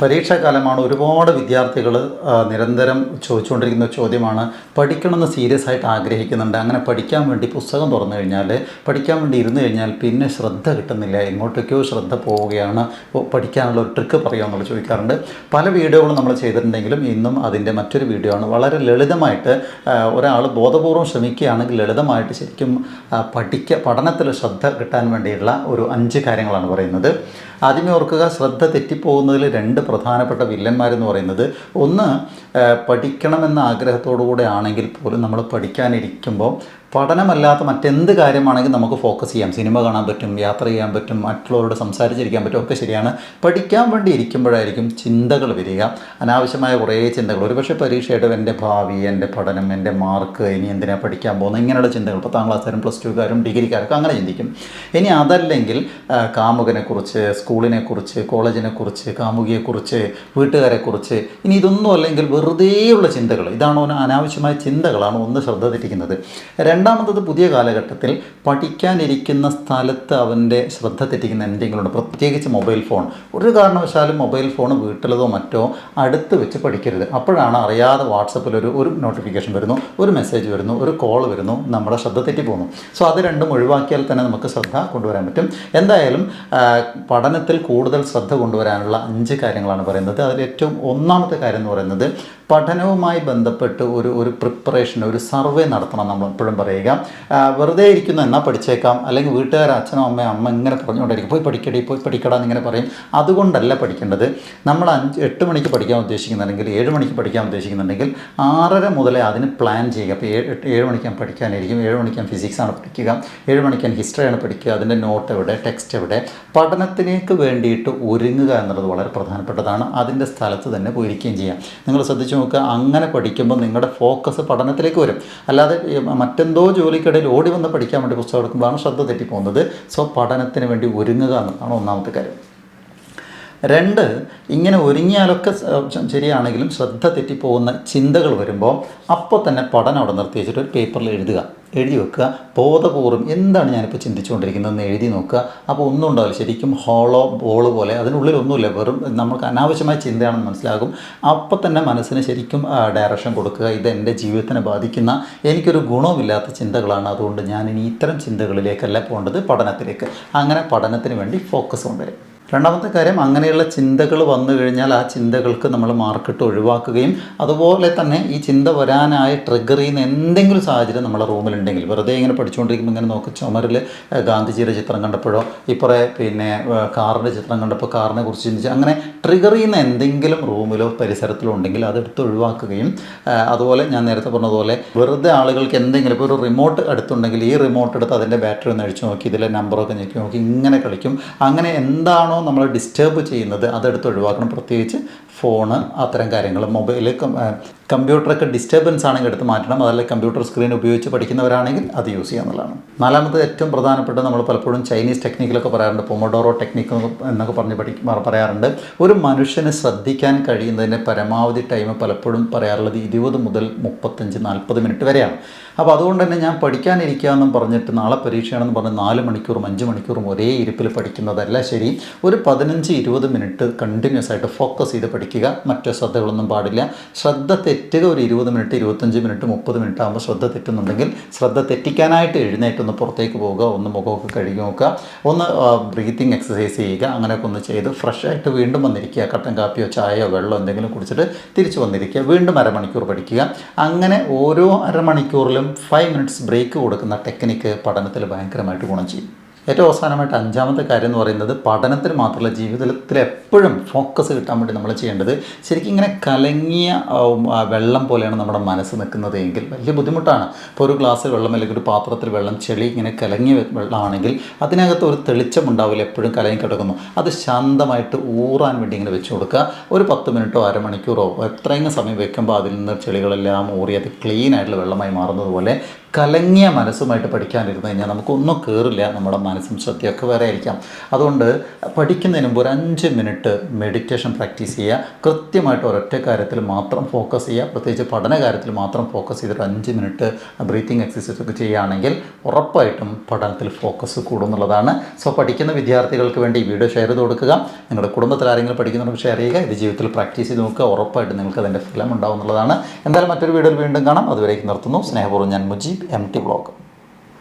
പരീക്ഷാകാലമാണ് ഒരുപാട് വിദ്യാർത്ഥികൾ നിരന്തരം ചോദിച്ചുകൊണ്ടിരിക്കുന്ന ചോദ്യമാണ് പഠിക്കണമെന്ന് സീരിയസ് ആയിട്ട് ആഗ്രഹിക്കുന്നുണ്ട്. അങ്ങനെ പഠിക്കാൻ വേണ്ടി പുസ്തകം തുറന്നു കഴിഞ്ഞാൽ പഠിക്കാൻ വേണ്ടി ഇരുന്ന് കഴിഞ്ഞാൽ പിന്നെ ശ്രദ്ധ കിട്ടുന്നില്ല. എങ്ങോട്ടേക്കോ ശ്രദ്ധ പോവുകയാണ്. പഠിക്കാനുള്ള ഒരു ട്രിക്ക് പറയാമെന്നുള്ള ചോദിക്കാറുണ്ട്. പല വീഡിയോകളും നമ്മൾ ചെയ്തിട്ടുണ്ടെങ്കിലും ഇന്നും അതിന്റെ മറ്റൊരു വീഡിയോ ആണ്. വളരെ ലളിതമായിട്ട് ഒരാൾ ബോധപൂർവം ശ്രമിക്കുകയാണെങ്കിൽ ലളിതമായിട്ട് ശരിക്കും പഠിക്ക പഠനത്തിൽ ശ്രദ്ധ കിട്ടാൻ വേണ്ടിയുള്ള ഒരു അഞ്ച് കാര്യങ്ങളാണ് പറയുന്നത്. ആദ്യമേ ഓർക്കുക ശ്രദ്ധ തെറ്റിപ്പോകുന്നതിൽ രണ്ട് പ്രധാനപ്പെട്ട വില്ലന്മാരെന്ന് പറയുന്നത് ഒന്ന് പഠിക്കണമെന്ന ആഗ്രഹത്തോടു കൂടെ ആണെങ്കിൽ പോലും നമ്മൾ പഠിക്കാനിരിക്കുമ്പോൾ പഠനമല്ലാത്ത മറ്റെന്ത് കാര്യമാണെങ്കിലും നമുക്ക് ഫോക്കസ് ചെയ്യാം. സിനിമ കാണാൻ പറ്റും യാത്ര ചെയ്യാൻ പറ്റും മറ്റുള്ളവരോട് സംസാരിച്ചിരിക്കാൻ പറ്റും ഒക്കെ ശരിയാണ്. പഠിക്കാൻ വേണ്ടി ഇരിക്കുമ്പോഴായിരിക്കും ചിന്തകൾ വരിക. അനാവശ്യമായ കുറേ ചിന്തകൾ. ഒരുപക്ഷെ പരീക്ഷയായിട്ട് എന്റെ ഭാവി എന്റെ പഠനം എന്റെ മാർക്ക് ഇനി എന്തിനാണ് പഠിക്കാൻ പോകുന്നത് ഇങ്ങനെയുള്ള ചിന്തകൾ. പത്താം ക്ലാസ്സുകാരും പ്ലസ് ടുക്കാരും ഡിഗ്രിക്കാരൊക്കെ അങ്ങനെ ചിന്തിക്കും. ഇനി അതല്ലെങ്കിൽ കാമുകനെക്കുറിച്ച് സ്കൂളിനെക്കുറിച്ച് കോളേജിനെക്കുറിച്ച് കാമുകിയെക്കുറിച്ച് വീട്ടുകാരെക്കുറിച്ച് ഇനി ഇതൊന്നും അല്ലെങ്കിൽ വെറുതെയുള്ള ചിന്തകൾ. ഇതാണ് അനാവശ്യമായ ചിന്തകളാണ് ഒന്ന് ശ്രദ്ധ തെറ്റിക്കുന്നത്. രണ്ടാമത്തത് പുതിയ കാലഘട്ടത്തിൽ പഠിക്കാനിരിക്കുന്ന സ്ഥലത്ത് അവന്റെ ശ്രദ്ധ തെറ്റിക്കുന്ന എന്തെങ്കിലും ഉണ്ട് പ്രത്യേകിച്ച് മൊബൈൽ ഫോൺ. ഒരു കാരണവശാലും മൊബൈൽ ഫോൺ വീട്ടിലതോ മറ്റോ അടുത്ത് വെച്ച് പഠിക്കരുത്. അപ്പോഴാണ് അറിയാതെ വാട്സപ്പിൽ ഒരു ഒരു നോട്ടിഫിക്കേഷൻ വരുന്നു ഒരു മെസ്സേജ് വരുന്നു ഒരു കോൾ വരുന്നു നമ്മുടെ ശ്രദ്ധ തെറ്റി പോകുന്നു. സോ അത് രണ്ടും ഒഴിവാക്കിയാൽ തന്നെ നമുക്ക് ശ്രദ്ധ കൊണ്ടുവരാൻ പറ്റും. എന്തായാലും പഠനത്തിൽ കൂടുതൽ ശ്രദ്ധ കൊണ്ടുവരാനുള്ള അഞ്ച് കാര്യങ്ങളാണ് പറയുന്നത്. അതിൽ ഏറ്റവും ഒന്നാമത്തെ കാര്യം എന്ന് പറയുന്നത് പഠനവുമായി ബന്ധപ്പെട്ട് ഒരു ഒരു പ്രിപ്പറേഷൻ ഒരു സർവേ നടത്തണം നമ്മൾ എപ്പോഴും പറയുക. വെറുതെ ഇരിക്കുന്നു എന്നാൽ പഠിച്ചേക്കാം. അല്ലെങ്കിൽ വീട്ടുകാർ അച്ഛനോ അമ്മയോ അമ്മ ഇങ്ങനെ പറഞ്ഞുകൊണ്ടിരിക്കും. പോയി പഠിക്കടി പോയി പഠിക്കടാ എന്നിങ്ങനെ പറയും. അതുകൊണ്ടല്ല പഠിക്കേണ്ടത്. നമ്മൾ അഞ്ച് എട്ട് മണിക്ക് പഠിക്കാൻ ഉദ്ദേശിക്കുന്നുണ്ടെങ്കിൽ ഏഴ് മണിക്ക് പഠിക്കാൻ ഉദ്ദേശിക്കുന്നുണ്ടെങ്കിൽ ആറര മുതലേ അതിന് പ്ലാൻ ചെയ്യുക. അപ്പോൾ ഏഴ് ഏഴ് മണിക്ക് ഞാൻ പഠിക്കാനായിരിക്കും. ഏഴ് മണിക്ക് ഫിസിക്സ് ഫിസിക്സാണ് പഠിക്കുക. ഏഴ് മണിക്ക് ഹിസ്റ്ററി ഹിസ്റ്ററിയാണ് പഠിക്കുക. അതിന്റെ നോട്ട് എവിടെ ടെക്സ്റ്റ് എവിടെ. പഠനത്തിലേക്ക് വേണ്ടിയിട്ട് ഒരുങ്ങുക എന്നുള്ളത് വളരെ പ്രധാനപ്പെട്ടതാണ്. അതിന്റെ സ്ഥലത്ത് തന്നെ പോയിരിക്കുകയും ചെയ്യാം. നിങ്ങൾ ശ്രദ്ധിച്ചു നോക്കുക. അങ്ങനെ പഠിക്കുമ്പോൾ നിങ്ങളുടെ ഫോക്കസ് പഠനത്തിലേക്ക് വരും. അല്ലാതെ ഈ മറ്റെന്തോ ജോലിക്കിടയിൽ ഓടി വന്ന് പഠിക്കാൻ വേണ്ടി പുസ്തകം എടുക്കുമ്പോഴാണ് ശ്രദ്ധ തെറ്റിപ്പോകുന്നത്. സോ പഠനത്തിന് വേണ്ടി ഒരുങ്ങുക എന്നതാണ് ഒന്നാമത്തെ കാര്യം. രണ്ട് ഇങ്ങനെ ഒരുങ്ങിയാലൊക്കെ ശരിയാണെങ്കിലും ശ്രദ്ധ തെറ്റിപ്പോകുന്ന ചിന്തകൾ വരുമ്പോൾ അപ്പോൾ തന്നെ പഠനം അവിടെ നിർത്തി വെച്ചിട്ട് ഒരു പേപ്പറിൽ എഴുതുക. എഴുതി വെക്കുക. ബോധപൂർവം എന്താണ് ഞാനിപ്പോൾ ചിന്തിച്ചുകൊണ്ടിരിക്കുന്നതെന്ന് എഴുതി നോക്കുക. അപ്പോൾ ഒന്നും ഉണ്ടാവില്ല. ശരിക്കും ഹോളോ ബോൾ പോലെ അതിനുള്ളിൽ ഒന്നുമില്ല. വെറും നമുക്ക് അനാവശ്യമായ ചിന്തയാണെന്ന് മനസ്സിലാകും. അപ്പോൾ തന്നെ മനസ്സിന് ശരിക്കും ഡയറക്ഷൻ കൊടുക്കുക. ഇത് എന്റെ ജീവിതത്തിനെ ബാധിക്കുന്ന എനിക്കൊരു ഗുണവുമില്ലാത്ത ചിന്തകളാണ്. അതുകൊണ്ട് ഞാൻ ഇനി ഇത്തരം ചിന്തകളിലേക്കല്ല പോകേണ്ടത്. പഠനത്തിലേക്ക്. അങ്ങനെ പഠനത്തിന് വേണ്ടി ഫോക്കസ് കൊണ്ടുവരും രണ്ടാമത്തെ കാര്യം അങ്ങനെയുള്ള ചിന്തകൾ വന്നു കഴിഞ്ഞാൽ ആ ചിന്തകൾക്ക് നമ്മൾ മാർക്കിട്ട് ഒഴിവാക്കുകയും അതുപോലെ തന്നെ ഈ ചിന്ത വരാനായി ട്രിഗർ ചെയ്യുന്ന എന്തെങ്കിലും സാഹചര്യം നമ്മുടെ റൂമിലുണ്ടെങ്കിൽ. വെറുതെ ഇങ്ങനെ പഠിച്ചുകൊണ്ടിരിക്കുമ്പോൾ ഇങ്ങനെ നോക്കി ചുമരിൽ ഗാന്ധിജിയുടെ ചിത്രം കണ്ടപ്പോഴോ ഇപ്പറേ പിന്നെ കാറിന്റെ ചിത്രം കണ്ടപ്പോൾ കാറിനെ കുറിച്ച് ചിന്തിച്ച് അങ്ങനെ ട്രിഗർ ചെയ്യുന്ന എന്തെങ്കിലും റൂമിലോ പരിസരത്തിലോ ഉണ്ടെങ്കിൽ അതെടുത്ത് ഒഴിവാക്കുകയും അതുപോലെ ഞാൻ നേരത്തെ പറഞ്ഞതുപോലെ വെറുതെ ആളുകൾക്ക് എന്തെങ്കിലും ഇപ്പോൾ ഒരു റിമോട്ട് അടുത്തുണ്ടെങ്കിൽ ഈ റിമോട്ട് എടുത്ത് അതിന്റെ ബാറ്ററി ഒന്ന് അഴിച്ചു നോക്കി ഇതിലെ നമ്പറൊക്കെ ഞെക്കി നോക്കി ഇങ്ങനെ കളിക്കും. അങ്ങനെ എന്താണോ നമ്മൾ ഡിസ്റ്റർബ് ചെയ്യുന്നത്? അതെടുത്ത് ഒഴിവാക്കണം. പ്രത്യേകിച്ച് ഫോണ് അത്തരം കാര്യങ്ങൾ മൊബൈൽ കമ്പ്യൂട്ടറൊക്കെ ഡിസ്റ്റർബൻസ് ആണെങ്കിൽ എടുത്ത് മാറ്റണം. അതല്ല കമ്പ്യൂട്ടർ സ്ക്രീൻ ഉപയോഗിച്ച് പഠിക്കുന്നവരാണെങ്കിൽ അത് യൂസ് ചെയ്യുക എന്നുള്ളതാണ്. നാലാമത് ഏറ്റവും പ്രധാനപ്പെട്ട നമ്മൾ പലപ്പോഴും ചൈനീസ് ടെക്നിക്കിലൊക്കെ പറയാറുണ്ട്. പൊമഡോറോ ടെക്നിക്ക് എന്നൊക്കെ പറഞ്ഞ് പഠി പറയാറുണ്ട്. ഒരു മനുഷ്യന് ശ്രദ്ധിക്കാൻ കഴിയുന്നതിന്റെ പരമാവധി ടൈം പലപ്പോഴും പറയാറുള്ളത് ഇരുപത് മുതൽ മുപ്പത്തഞ്ച് നാൽപ്പത് മിനിറ്റ് വരെയാണ്. അപ്പോൾ അതുകൊണ്ട് തന്നെ ഞാൻ പഠിക്കാനിരിക്കാമെന്നും പറഞ്ഞിട്ട് നാളെ പരീക്ഷയാണെന്ന് പറഞ്ഞ് നാല് മണിക്കൂറും അഞ്ച് മണിക്കൂറും ഒരേ ഇരിപ്പിൽ പഠിക്കുന്നതല്ല ശരി. ഒരു പതിനഞ്ച് ഇരുപത് മിനിറ്റ് കണ്ടിന്യൂസ് ആയിട്ട് ഫോക്കസ് ചെയ്ത് പഠിക്കുക. മറ്റു ശ്രദ്ധകളൊന്നും പാടില്ല. ശ്രദ്ധ തെറ്റുക ഒരു ഇരുപത് മിനിറ്റ് ഇരുപത്തഞ്ച് മിനിറ്റ് മുപ്പത് മിനിറ്റ് ആകുമ്പോൾ ശ്രദ്ധ തെറ്റുന്നുണ്ടെങ്കിൽ ശ്രദ്ധ തെറ്റിക്കാനായിട്ട് എഴുന്നേറ്റ് ഒന്ന് പുറത്തേക്ക് പോവുക ഒന്ന് മുഖമൊക്കെ കഴുകി നോക്കുക ഒന്ന് ബ്രീത്തിങ് എക്സസൈസ് ചെയ്യുക അങ്ങനെയൊക്കെ ഒന്ന് ചെയ്ത് ഫ്രഷ് ആയിട്ട് വീണ്ടും വന്നിരിക്കുക. കട്ടൻ കാപ്പിയോ ചായയോ വെള്ളമോ എന്തെങ്കിലും കുടിച്ചിട്ട് തിരിച്ചു വന്നിരിക്കുക. വീണ്ടും അരമണിക്കൂർ പഠിക്കുക. അങ്ങനെ ഓരോ അരമണിക്കൂറിലും ഫൈവ് മിനിറ്റ്സ് ബ്രേക്ക് കൊടുക്കുന്ന ടെക്നിക്ക് പഠനത്തിൽ ഭയങ്കരമായിട്ട് ഗുണം ചെയ്യും. ഏറ്റവും അവസാനമായിട്ട് അഞ്ചാമത്തെ കാര്യം എന്ന് പറയുന്നത് പഠനത്തിന് മാത്രമല്ല ജീവിതത്തിൽ എപ്പോഴും ഫോക്കസ് കിട്ടാൻ വേണ്ടി നമ്മൾ ചെയ്യേണ്ടത് ശരിക്കും ഇങ്ങനെ കലങ്ങിയ വെള്ളം പോലെയാണ് നമ്മുടെ മനസ്സ് നിൽക്കുന്നത് എങ്കിൽ വലിയ ബുദ്ധിമുട്ടാണ്. ഇപ്പോൾ ഒരു ഗ്ലാസ് വെള്ളം അല്ലെങ്കിൽ ഒരു പാത്രത്തിൽ വെള്ളം ചെളി ഇങ്ങനെ കലങ്ങിയ വെള്ളമാണെങ്കിൽ അതിനകത്ത് ഒരു തെളിച്ചം ഉണ്ടാവില്ല എപ്പോഴും കലങ്ങി കിടക്കുന്നു. അത് ശാന്തമായിട്ട് ഊറാൻ വേണ്ടി ഇങ്ങനെ വെച്ച് കൊടുക്കുക. ഒരു പത്ത് മിനിറ്റോ അരമണിക്കൂറോ എത്രയെങ്കിലും സമയം വെക്കുമ്പോൾ അതിൽ നിന്ന് ചെളികളെല്ലാം ഊറി അത് ക്ലീൻ ആയിട്ടുള്ള വെള്ളമായി മാറുന്നത് പോലെ കലങ്ങിയ മനസ്സുമായിട്ട് പഠിക്കാനിരുന്നു കഴിഞ്ഞാൽ നമുക്കൊന്നും കയറില്ല നമ്മുടെ മനസ്സും ശ്രദ്ധയൊക്കെ വേറെ ആയിരിക്കാം. അതുകൊണ്ട് പഠിക്കുന്നതിന് മുമ്പ് ഒരു അഞ്ച് മിനിറ്റ് മെഡിറ്റേഷൻ പ്രാക്ടീസ് ചെയ്യുക. കൃത്യമായിട്ട് ഒരൊറ്റ കാര്യത്തിൽ മാത്രം ഫോക്കസ് ചെയ്യുക. പ്രത്യേകിച്ച് പഠന കാര്യത്തിൽ മാത്രം ഫോക്കസ് ചെയ്തിട്ട് അഞ്ച് മിനിറ്റ് ബ്രീത്തിങ് എക്സസൈസ് ഒക്കെ ചെയ്യുകയാണെങ്കിൽ ഉറപ്പായിട്ടും പഠനത്തിൽ ഫോക്കസ് കൂടും എന്നുള്ളതാണ്. സോ പഠിക്കുന്ന വിദ്യാർത്ഥികൾക്ക് വേണ്ടി ഈ വീഡിയോ ഷെയർ ചെയ്ത് കൊടുക്കുക. നിങ്ങളുടെ കുടുംബത്തിൽ ആരെങ്കിലും പഠിക്കുന്നവർക്ക് ഷെയർ ചെയ്യുക. ഇത് ജീവിതത്തിൽ പ്രാക്ടീസ് ചെയ്ത് നോക്കുക. ഉറപ്പായിട്ടും നിങ്ങൾക്ക് അതിന്റെ ഫലം ഉണ്ടാവും എന്നുള്ളതാണ്. എന്തായാലും മറ്റൊരു വീഡിയോയിൽ വീണ്ടും കാണാം. അതുവരേക്ക് നിർത്തുന്നു. സ്നേഹപൂർവം ഞാൻ മുജീബ്. M T blog